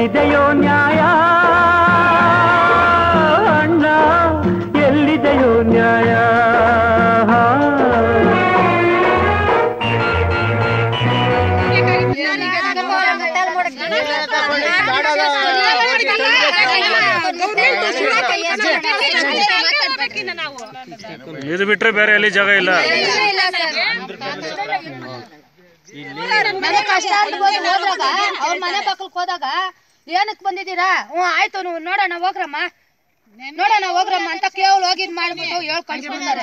ಎಲ್ಲಿದೆಯೋ ನ್ಯಾಯ? ಅಣ್ಣ ಎಲ್ಲಿದೆಯೋ ನ್ಯಾಯ? ಇದು ಬಿಟ್ರೆ ಬೇರೆ ಎಲ್ಲಿ ಜಾಗ ಇಲ್ಲ. ಮನೆ ಕಷ್ಟ ಅವ್ರ ಮನೆ ಪಕ್ಕಕ್ಕೆ ಹೋದಾಗ ಏನಕ್ ಬಂದಿದ್ದೀರಾ? ಹ್ಮ್ ಆಯ್ತು ನೀವು ನೋಡೋಣ ಹೋಗ್ರಮ್ಮ. ನೋಡೋಣ ಹೋಗ್ರಮ್ಮ ಅಂತ ಕೇವಲ ಹೋಗಿ ಮಾಡ್ಬಿಟ್ಟು ಹೇಳ್ ಕಳ್ಸ್ಬಿಡ್ತಾರೆ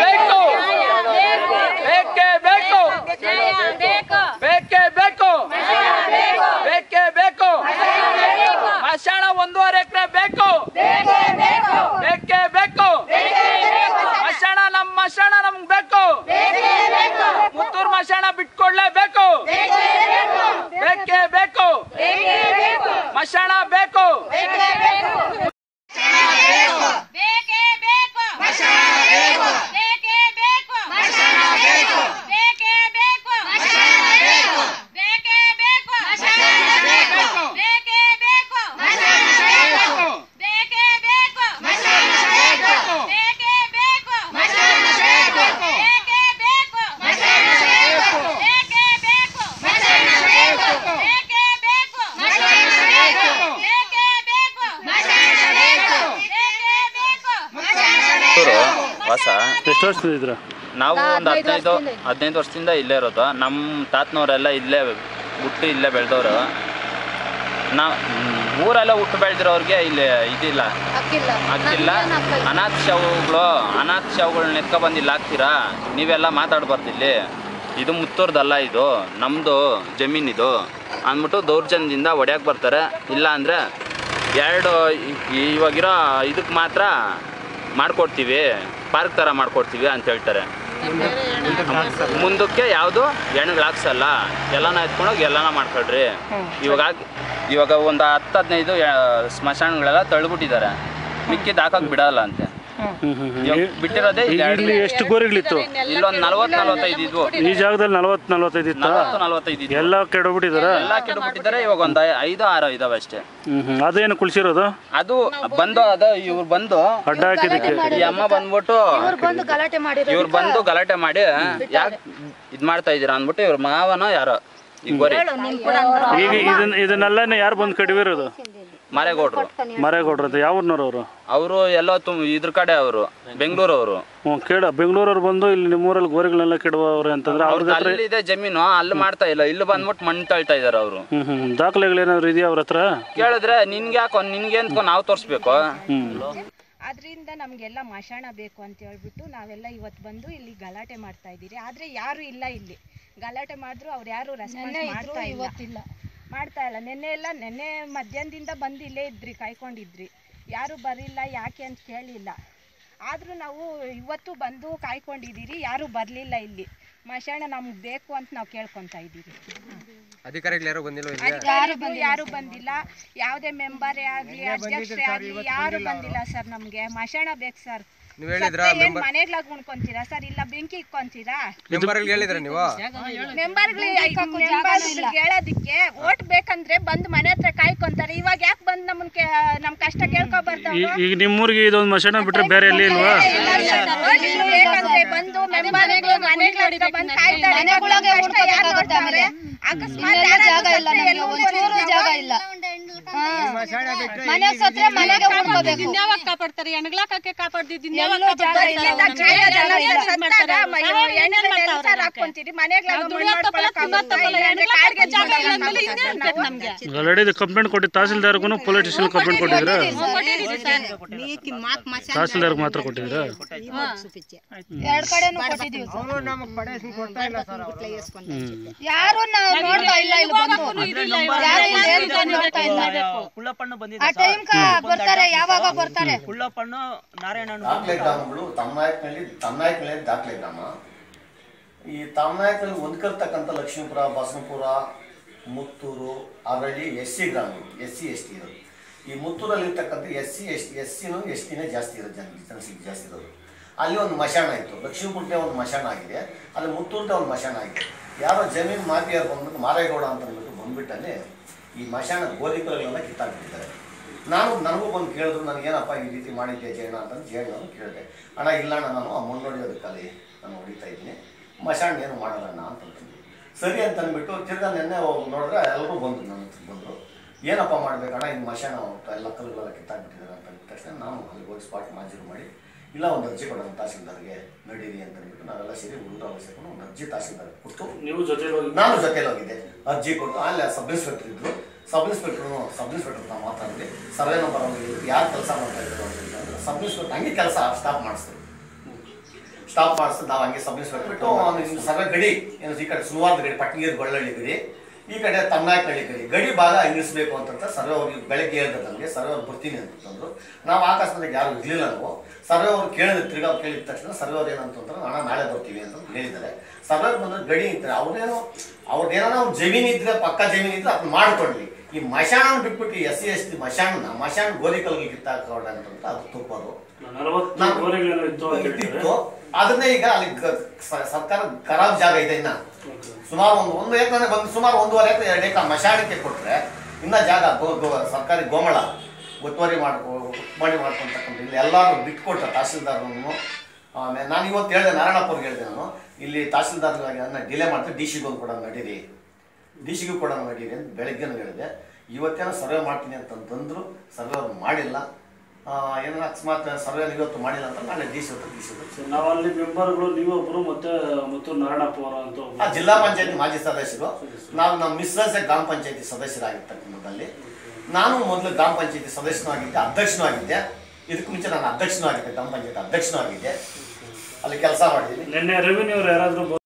ಬೇಕೇ ಬೇಕು. ಬೇಕೇ ಬೇಕು. ಬೇಕೇ ಬೇಕು. ಮಶಾಣ ಒಂದೂವರೆ ಎಕರೆ ಬೇಕೇ. ಭಾಷಣ ಬೇಕು ವಾಸ ಎಷ್ಟು ವರ್ಷದಿದ್ರ ನಾವು ಒಂದು ಹದಿನೈದು ಹದಿನೈದು ವರ್ಷದಿಂದ ಇಲ್ಲೇ ಇರೋದು. ನಮ್ಮ ತಾತನವರೆಲ್ಲ ಇಲ್ಲೇ ಹುಟ್ಟಿ ಇಲ್ಲೇ ಬೆಳೆದವರು. ನಾ ಊರೆಲ್ಲ ಹುಟ್ಟು ಬೆಳೆದಿರೋರಿಗೆ ಇಲ್ಲಿ ಇದಿಲ್ಲ. ಅಕ್ಕಿಲ್ಲ ಅನಾಥ ಶವಗಳು ಅನಾಥ ಶವಗಳನ್ನ ಎತ್ಕೊ ಬಂದು ಇಲ್ಲಿ ಹಾಕ್ತೀರಾ? ನೀವೆಲ್ಲ ಮಾತಾಡ್ಬಾರ್ದು ಇಲ್ಲಿ. ಇದು ಮುತ್ತೂರ್ದಲ್ಲ ಇದು. ನಮ್ಮದು ಜಮೀನಿದು ಅಂದ್ಬಿಟ್ಟು ದೌರ್ಜನ್ಯದಿಂದ ಒಡೆಯಕ್ಕೆ ಬರ್ತಾರೆ. ಇಲ್ಲ ಅಂದರೆ ಎರಡು ಇವಾಗಿರೋ ಇದಕ್ಕೆ ಮಾತ್ರ ಮಾಡ್ಕೊಡ್ತೀವಿ, ಪಾರ್ಕ್ ಥರ ಮಾಡ್ಕೊಡ್ತೀವಿ ಅಂತ ಹೇಳ್ತಾರೆ. ಮುಂದಕ್ಕೆ ಯಾವುದು? ಹೆಣ್ಗಳು ಹಾಕ್ಸಲ್ಲ ಎಲ್ಲನ ಎತ್ಕೊಂಡೋಗಿ ಎಲ್ಲನ ಮಾಡ್ಕೊಳ್ರಿ. ಇವಾಗ ಇವಾಗ ಒಂದು ಹತ್ತು ಹದಿನೈದು ಸ್ಮಶಾನಗಳೆಲ್ಲ ತಳ್ಬಿಟ್ಟಿದ್ದಾರೆ. ಮಿಕ್ಕಿದ್ದು ಹಾಕೋಕೆ ಬಿಡಲ್ಲ ಅಂತೆ. ಬಿಟ್ಟಿರೋದೇ. ಇಲ್ಲಿ ಎಷ್ಟು ಗೋರಿಗಳಿತ್ತು? ಇಲ್ಲೊಂದು ನಲ್ವತ್ತು ನಲ್ವತ್ತೈದು ಇದ್ವು. ಈ ಜಾಗದಲ್ಲಿ ನಲವತ್ತು ನಲವತ್ತೈದು ಇತ್ತು? ನಲ್ವತ್ತು ನಲ್ವತ್ತೈದು ಇದ್ವು. ಎಲ್ಲ ಕೆಡಬಿಟ್ಟಿದಾರ? ಎಲ್ಲ ಕೆಡಬಿಟ್ಟಿದ್ದಾರೆ ಇವಾಗ ಒಂದು ಐದು ಆರು ಇದಾವೆ ಅಷ್ಟೇ. ಹ್ಮ್ ಅದೇನು ಕುಳ್ಸಿರೋದು? ಅದು ಬಂದು ಅದ ಇವ್ರು ಬಂದು ಅಡ್ಡ ಹಾಕಿದಕ್ಕೆ ಈ ಅಮ್ಮ ಬಂದ್ಬಿಟ್ಟು ಇವ್ರು ಬಂದು ಗಲಾಟೆ ಮಾಡಿರೋ ಇವ್ರು ಬಂದು ಗಲಾಟೆ ಮಾಡಿ ಯಾಕೆ ಇದ್ ಮಾಡ್ತಾ ಇದೀರಾ ಅಂದ್ಬಿಟ್ಟು ಇವ್ರ ಮಾವನ ಯಾರೋ ಈಗ ಗೋರಿ. ಈಗ ಇದನ್ನ ಇದನ್ನೆಲ್ಲ ಯಾರು ಬಂದು ಕಡಿವಿರೋದು? ಮಾರೇಗೌಡ್ರು. ಯಾವ ಊರ್ನವ್ರು ಅವರು ಅವರು ತುಂಬ ತುಮ್ ಇದ್ರ ಕಡೆ ಅವರು ಬೆಂಗಳೂರು ಅವರು ಹ್ಞೂ ಕೇಳ. ಬೆಂಗಳೂರವ್ರು ಬಂದು ಇಲ್ಲಿ ನಿಮ್ಮೂರಲ್ಲಿ ಗೋರಿಗಳನ್ನೆಲ್ಲ ಕೆಡುವವ್ರೆ ಅಂತಂದ್ರೆ ಅವ್ರ ಅವ್ರದ್ದು ಹತ್ರ ಅಲ್ಲಿದೆ ಜಮೀನು ಅಲ್ಲಿ ಮಾಡ್ತಾ ಇಲ್ಲ. ಇಲ್ಲಿ ಬಂದ್ಬಿಟ್ಟು ಮಣ್ಣು ತಳ್ತಾ ಇದಾರೆ ಅವರು. ಹ್ಮ್ ಹ್ಞೂ ದಾಖಲೆಗಳೇನಾದ್ರು ಇದೆಯಾ ಅವ್ರ ಹತ್ರ? ಕೇಳಿದ್ರೆ ನಿನ್ಗೆ ಯಾಕೋ ನಿನ್ಗೆ ಅಂತ ನಾವು ತೋರಿಸ್ಬೇಕು. ಅದರಿಂದ ನಮಗೆಲ್ಲ ಮಶಾಣ ಬೇಕು ಅಂತ ಹೇಳ್ಬಿಟ್ಟು ನಾವೆಲ್ಲ ಇವತ್ತು ಬಂದು ಇಲ್ಲಿ ಗಲಾಟೆ ಮಾಡ್ತಾ ಇದ್ದೀರಿ. ಆದರೆ ಯಾರು ಇಲ್ಲ ಇಲ್ಲಿ. ಗಲಾಟೆ ಮಾಡಿದ್ರು ಅವ್ರು ಯಾರು ರೆಸ್ಪಾನ್ಸ್ ಮಾಡ್ತಾ ಇಲ್ಲ. ಇವತ್ತಿಲ್ಲ. ಮಾಡ್ತಾ ಇಲ್ಲ. ನೆನ್ನೆ ಎಲ್ಲ ನೆನ್ನೆ ಮಧ್ಯಾಹ್ನದಿಂದ ಬಂದು ಇಲ್ಲೇ ಇದ್ರಿ ಕಾಯ್ಕೊಂಡಿದ್ರಿ. ಯಾರು ಬರಲಿಲ್ಲ ಯಾಕೆ ಅಂತ ಕೇಳಿಲ್ಲ. ಆದರೂ ನಾವು ಇವತ್ತು ಬಂದು ಕಾಯ್ಕೊಂಡಿದ್ದೀರಿ ಯಾರು ಬರಲಿಲ್ಲ ಇಲ್ಲಿ. ಮಶಾಣ ನಮ್ಗೆ ಬೇಕು ಅಂತ ನಾವು ಕೇಳ್ಕೊತಾ ಇದ್ದೀವಿ ಅಧಿಕಾರಿಗಳು ಯಾರು ಬಂದಿಲ್ಲ ಯಾರು ಬಂದಿಲ್ಲ. ಯಾವುದೇ ಮೆಂಬರೇ ಆಗಲಿ ಅಧ್ಯಕ್ಷರೇ ಆಗಲಿ ಯಾರು ಬಂದಿಲ್ಲ ಸರ್ ನಮಗೆ. ಮಶಾಣ ಬೇಕು ಸರ್. ನೀವು ಹೇಳಿದ್ರ ಮೆಂಬರ್ ಮನೆಗ್ಲಾಗ ಉಣ್ಕೊಂತೀರಾ? ಸರ್ ಇಲ್ಲ ಬೆಂಕಿ ಇಕ್ಕೊಂತೀರಾ? ಮೆಂಬರ್ಗಳು ಹೇಳಿದ್ರ ನೀವು? ಮೆಂಬರ್ಗಳು ಹೇಳೋದಿಕ್ಕೆ ಓಟ್ ಬೇಕಂದ್ರೆ ಬಂದು ಮನೆ ಹತ್ರ ಕಾಯ್ಕೊಂತಾರೆ. ಇವಾಗ ಯಾಕೆ ಬಂದ್ ನಮ್ಮನ್ ಕೇ- ನಮ್ ಕಷ್ಟ ಕೇಳ್ಕೊ ಬರ್ತಾವ ಈಗ ನಿಮ್ಮೂರಿಗೆ ಇದೊಂದು ಮಶಾಣ ಬಿಟ್ರೆ ಬೇರೆ ಎಲ್ಲಿ ಇಲ್ವಾ? ಬೇಕಂದ್ರೆ ಬಂದು ಮೆಂಬರ್ಗಳು ಮನೆಗಳ ಬಂದು ಕಾಯ್ತಾರೆ. ಅಕಸ್ಮಾತ್ ಜಾಗ ಇಲ್ಲ ನಮಗೆ. ನಮ್ಗೆ ಜಾಗ ಇಲ್ಲ. ಮನೆ ಮನೆಗೆ ಯಾವಾಗ ಕಾಪಾಡ್ತಾರೆ? ಹೆಣ್ಗಳಾಕಕ್ಕೆ ಕಾಪಾಡ್ದಿದ್ದೀನಿ ಕಂಪ್ಲೇಂಟ್ ಕೊಟ್ಟಿ ತಹಸೀಲ್ದಾರ್ ಪೊಲೀಸ್ ಕಂಪ್ಲೇಂಟ್ ಕೊಟ್ಟಿದ್ರ ತಹಸೀಲ್ದಾರ್ ಮಾತ್ರ ಕೊಟ್ಟಿದ್ರ ಯಾರು ನೋಡ್ತಾ ಇಲ್ಲ ಇಲ್ಲ ಬಂದು. ಯಾರು ನೋಡ್ತಾ ಇಲ್ಲ ಏನ್ ಬಂದು ನೋಡ್ತಾ ಇಲ್ಲ ಆ ಟೈಮ್ ಬರ್ತಾರೆ ಯಾವಾಗ ಬರ್ತಾರೆ? ದಾಖಲೆ ಗ್ರಾಮಗಳು ತಮ್ಮನಾಯಕನಲ್ಲಿ ತಮ್ಮನಾಯಕನಲ್ಲಿ ದಾಖಲೆ ಗ್ರಾಮ. ಈ ತಮ್ಮನಾಯಕನಲ್ಲಿ ಹೊಂದ್ಕರ್ತಕ್ಕಂಥ ಲಕ್ಷ್ಮೀಪುರ ಬಸನಪುರ ಮುತ್ತೂರು ಅದರಲ್ಲಿ ಎಸ್ ಸಿ ಗ್ರಾಮಗಳು ಎಸ್ ಸಿ ಎಸ್ ಟಿ ಇರೋದು. ಈ ಮುತ್ತೂರಲ್ಲಿ ಇರ್ತಕ್ಕಂಥ ಎಸ್ ಸಿ ಎಸ್ ಎಸ್ ಸಿನೂ ಎಸ್ ಟಿನೇ ಜಾಸ್ತಿ ಇರೋದು ಜನ ಜನಸಂಖ್ಯೆ ಜಾಸ್ತಿ ಇರೋದು. ಅಲ್ಲಿ ಒಂದು ಮಶಾಣ ಇತ್ತು. ಲಕ್ಷ್ಮೀಪುಟ್ಟೆ ಒಂದು ಮಶಾಣ ಆಗಿದೆ. ಅಲ್ಲಿ ಮುತ್ತೂರ್ದೆ ಒಂದು ಮಶಾಣ ಆಗಿದೆ. ಯಾರೋ ಜಮೀನು ಮಾಫಿಯರು ಬಂದ್ಬಿಟ್ಟು ಮಾರೇಗೌಡ ಅಂತ ಬಂದ್ಬಿಟ್ಟಲ್ಲಿ ಈ ಮಶಾನ ಗೋಲಿಕರಗಳೆಲ್ಲ ಕಿತ್ತಾಕ್ಬಿಟ್ಟಿದ್ದಾರೆ. ನಾನು ನನಗೂ ಬಂದು ಕೇಳಿದ್ರು, ನನಗೇನಪ್ಪ ಈ ರೀತಿ ಮಾಡಿದ್ದೆ ಜೇಣ ಅಂತ ಜಯಣ್ಣ ನಾನು ಕೇಳಿದೆ. ಅಣ್ಣ, ಇಲ್ಲ ಅಣ್ಣ, ನಾನು ಆ ಹೊಡಿಯೋದಕ್ಕಲ್ಲಿ ನಾನು ಹೊಡಿತಾ ಇದ್ದೀನಿ. ಮಶಾಣ ಏನು ಅಂತ ಹೇಳ್ತೀನಿ ಸರಿ ಅಂತ ಅಂದ್ಬಿಟ್ಟು ತಿರ್ಗಾ ನೆನ್ನೆ ನೋಡಿದ್ರೆ ಎಲ್ಲರೂ ಬಂದು ನನ್ನ ಬಂದರು. ಏನಪ್ಪ ಮಾಡ್ಬೇಕಣ್ಣ ಈ ಮಶಾಣ ಎಲ್ಲ ಕಲ್ಲುಗಳೆಲ್ಲ ಕಿತ್ತಾಕ್ಬಿಟ್ಟಿದ್ದಾರೆ ಅಂತ ಅಂದ ತಕ್ಷಣ ನಾನು ಅಲ್ಲಿ ಹೋಗಿ ಸ್ಪಾಟ್ ಮಾಜೂರು ಮಾಡಿ ಇಲ್ಲ ಒಂದು ಅರ್ಜಿ ಕೊಡೋಣ ತಹಸೀಲ್ದಾರ್ಗೆ ನಡೀರಿ ಅಂತ ಅಂದ್ಬಿಟ್ಟು ನಾವೆಲ್ಲ ಸೇರಿ ಒಂದು ಸೇರ್ಕೊಂಡು ಒಂದು ಅರ್ಜಿ ತಹಸೀಲ್ದಾರ್ ಕೊಟ್ಟು ನೀವು ಜೊತೆಲಿ ಹೋಗಿ ನಾನು ಜೊತೆಲಿ ಹೋಗಿದ್ದೆ. ಅರ್ಜಿ ಕೊಟ್ಟು ಅಲ್ಲಿ ಸಬ್ ಇನ್ಸ್ಪೆಕ್ಟರ್ ಇದ್ರು. ಸಬ್ ಇನ್ಸ್ಪೆಕ್ಟರ್ ಸಬ್ ಇನ್ಸ್ಪೆಕ್ಟರ್ ನಾವು ಮಾತಾಡಿದ್ವಿ ಸರ್ವೆ ನಂಬರ್ ಅವ್ರಿಗೆ ಯಾರು ಕೆಲಸ ಮಾಡ್ತಾ ಇದ್ರು ಅಂತಂದ್ರೆ ಸಬ್ ಇನ್ಸ್ಪೆಕ್ಟರ್ ಹಂಗೆ ಕೆಲಸ ಸ್ಟಾಪ್ ಮಾಡಿಸ್ತಾರೆ. ಸ್ಟಾಪ್ ಮಾಡಿಸ್ತು ನಾವು ಹಂಗೆ ಸಬ್ ಇನ್ಸ್ಪೆಕ್ಟರ್ ಬಿಟ್ಟು ಸರ್ವೆ ಗಡಿ. ಏನು ಈ ಕಡೆ ಸುಮಾರು ಗಡಿ ಪಟ್ನೀರು ಗೊಳ್ಳಳ್ಳಿ ಗಡಿ. ಈ ಕಡೆ ತಮ್ಮನಾಯಕಹಳ್ಳಿ ಗಡಿ ಗಡಿ ಭಾಗ ನಿಲ್ಲಿಸ್ಬೇಕು ಅಂತಂತ ಸರ್ವೆ ಅವ್ರಿಗೆ ಬೆಳಗ್ಗೆ ಹೇಳಿದ್ರೆ ನಮಗೆ, ಸರ್ವೆ ಅವ್ರು ಬರ್ತೀನಿ ಅಂತಂದ್ರು ನಾವು ಆಕಾಶದಲ್ಲಿ ಯಾರು ಇರಲಿಲ್ಲ ನಾವು, ಸರ್ವೆ ಅವ್ರು ಕೇಳಿದ ತಿರ್ಗಾ ಕೇಳಿದ ತಕ್ಷಣ ಸರ್ವೆ ಅವ್ರು ಏನಂತಂದ್ರೆ ಹಣ ನಾಳೆ ಬರ್ತೀವಿ ಅಂತ ಹೇಳಿದ್ದಾರೆ. ಸರ್ವೆ ಬಂದ್ರೆ ಗಡಿ ಇದ್ರೆ ಅವ್ರೇನೋ ಅವ್ರದ್ದೇನೋ ಅವ್ರ ಜಮೀನು ಇದ್ರೆ, ಪಕ್ಕ ಜಮೀನಿದ್ರೆ ಅದನ್ನ ಮಾಡ್ಕೊಡ್ಲಿ. ಈ ಮಶಾನ ಬಿಟ್ಬಿಟ್ಟು ಎಸ್ ಸಿ ಎಸ್ ಟಿ ಮಶಾನ ಮಶಾನ ಗೋಲಿ ಕಲ್ಗೆ ಕಿತ್ತಾಕೋಣ ಅಂತಂದ್ರೆ ಅದು ತುಪ್ಪದು. ಇತ್ತು ಅದನ್ನೇ ಈಗ ಅಲ್ಲಿ ಸರ್ಕಾರ ಖರಾಬ್ ಜಾಗ ಇದೆ ಇನ್ನ. ಸುಮಾರು ಒಂದು ಒಂದು ಎಕರೆ ಬಂದು ಸುಮಾರು ಒಂದೂವರೆ ಎಕರೆ ಎರಡು ಎಕರೆ ಮಶಾನಕ್ಕೆ ಕೊಟ್ರೆ ಇನ್ನ ಜಾಗ ಸರ್ಕಾರಿ ಗೋಮಳ ಒತ್ತುವರಿ ಮಾಡ್ಕೊ ಮಾಡಿ ಮಾಡ್ಕೊಂತಕ್ಕಂಥ ಇಲ್ಲಿ ಎಲ್ಲರೂ ಬಿಟ್ಕೊಟ್ರೆ ತಹಸೀಲ್ದಾರ್ನು. ಆಮೇಲೆ ನಾನು ಇವತ್ತು ಹೇಳಿದೆ ನಾರಾಯಣಪುರ್ಗೆ ಹೇಳಿದೆ ನಾನು. ಇಲ್ಲಿ ತಹಸೀಲ್ದಾರ್ ಅದನ್ನ ಡಿಲೇ ಮಾಡ್ತೀವಿ ಡಿ ಸಿಗೊಂದು ಕೂಡ ನಡೀರಿ. ಡಿ ಸಿಗೂ ಕೊಡೋಣ ನಡೀರಿ ಅಂತ ಬೆಳಗ್ಗೆ ಹೇಳಿದೆ. ಇವತ್ತೇನೋ ಸರ್ವೆ ಮಾಡ್ತೀನಿ ಅಂತಂತಂದ್ರು ಸರ್ವೆ ಅವ್ರು ಮಾಡಿಲ್ಲ. ಏನ ಅಕಸ್ಮಾತ್ ಸರ್ವೆ ಇವತ್ತು ಮಾಡಿಲ್ಲ ಅಂತ ನಾಳೆ ಡಿ ಸಿ ಹತ್ರ ಡಿ ಸಿ ಹತ್ರ ನಾವು ಅಲ್ಲಿ ಮೆಂಬರ್ಗಳು ನೀವೊಬ್ರು ಮತ್ತೆ ಮತ್ತು ನಾರಾಯಣಪ್ಪ ಅವರು ಅಂತ. ಜಿಲ್ಲಾ ಪಂಚಾಯತಿ ಮಾಜಿ ಸದಸ್ಯರು. ನಾವು ನಮ್ಮ ಮಿಸ್ಸಸ್ ಗ್ರಾಮ ಪಂಚಾಯತಿ ಸದಸ್ಯರಾಗಿರ್ತಕ್ಕಂಥದ್ದಲ್ಲಿ ನಾನು ಮೊದಲು ಗ್ರಾಮ ಪಂಚಾಯತಿ ಸದಸ್ಯನೂ ಆಗಿದ್ದೆ ಅಧ್ಯಕ್ಷನೂ ಆಗಿದ್ದೆ. ಇದಕ್ಕೂ ಮುಂಚೆ ನಾನು ಅಧ್ಯಕ್ಷನೂ ಆಗಿದ್ದೆ ಗ್ರಾಮ ಪಂಚಾಯತಿ ಅಧ್ಯಕ್ಷನೂ ಆಗಿದ್ದೆ. ಅಲ್ಲಿ ಕೆಲಸ ಮಾಡಿದ್ದೀನಿ. ನಿನ್ನೆ ರೆವಿನ್ಯೂ ಯಾರಾದರೂ ಯಾರಾದ್ರೂ